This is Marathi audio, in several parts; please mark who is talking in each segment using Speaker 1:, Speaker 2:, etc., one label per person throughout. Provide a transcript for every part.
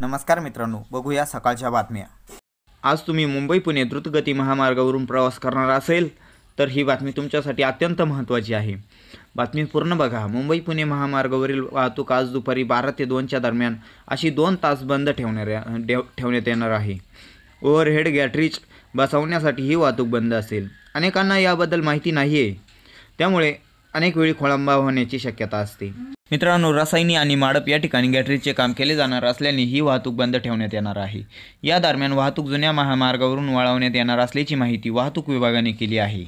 Speaker 1: नमस्कार मित्रांनो बघूया सकाळच्या बातम्या.
Speaker 2: आज तुम्ही मुंबई पुणे द्रुतगती महामार्गावरून प्रवास करणार असेल तर ही बातमी तुमच्यासाठी अत्यंत महत्त्वाची आहे. बातमी पूर्ण बघा. मुंबई पुणे महामार्गावरील वाहतूक आज दुपारी बारा ते दोनच्या दरम्यान अशी दोन तास बंद ठेवणाऱ्या ठेव ठेवण्यात येणार आहे. ओव्हरहेड गॅटरीज बसवण्यासाठी ही वाहतूक बंद असेल. अनेकांना याबद्दल माहिती नाही आहे त्यामुळे अनेक वेळी खोळंबा होण्याची शक्यता असते. मित्रांनो रसायनी आणि माडप या ठिकाणी गॅटरीचे काम केले जाणार असल्याने ही वाहतूक बंद ठेवण्यात येणार आहे. या दरम्यान वाहतूक जुन्या महामार्गावरून वळवण्यात येणार असल्याची माहिती वाहतूक विभागाने केली आहे.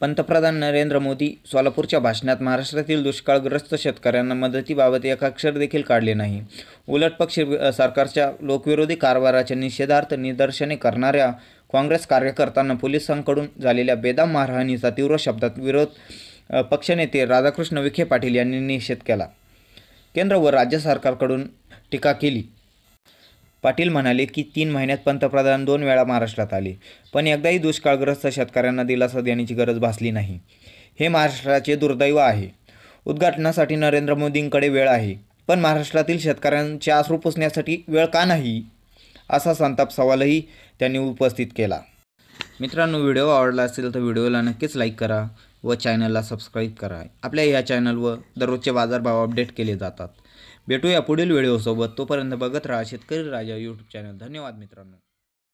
Speaker 2: पंतप्रधान नरेंद्र मोदी सोलापूरच्या भाषणात महाराष्ट्रातील दुष्काळग्रस्त शेतकऱ्यांना मदतीबाबत एक अक्षर देखील काढले नाही. उलट पक्ष सरकारच्या लोकविरोधी कारभाराच्या निषेधार्थ निदर्शने करणाऱ्या काँग्रेस कार्यकर्त्यांना पोलिसांकडून झालेल्या बेदाम मारहाणीचा तीव्र शब्दात विरोध पक्षनेते राधाकृष्ण विखे पाटील यांनी निषेध केला. केंद्र व राज्य सरकारकडून टीका केली. पाटील म्हणाले की तीन महिन्यात पंतप्रधान दोन वेळा महाराष्ट्रात आले. पण एकदाही दुष्काळग्रस्त शेतकऱ्यांना दिलासा देण्याची गरज भासली नाही. हे महाराष्ट्राचे दुर्दैव आहे. उद्घाटनासाठी नरेंद्र मोदींकडे वेळ आहे. पण महाराष्ट्रातील शेतकऱ्यांचे अश्रू पुसण्यासाठी वेळ का नाही? असा संताप सवालही त्यांनी उपस्थित केला. मित्रांनो व्हिडिओ आवडला असेल तर व्हिडिओला नक्कीच लाईक करा व चॅनलला सबस्क्राईब करा. आपल्या या चॅनलवर दररोजचे बाजारभाव अपडेट केले जातात. भेटूया पुढील व्हिडिओसोबत तोपर्यंत बघत राहा शेतकरी राजा यूट्यूब चॅनल धन्यवाद मित्रांनो.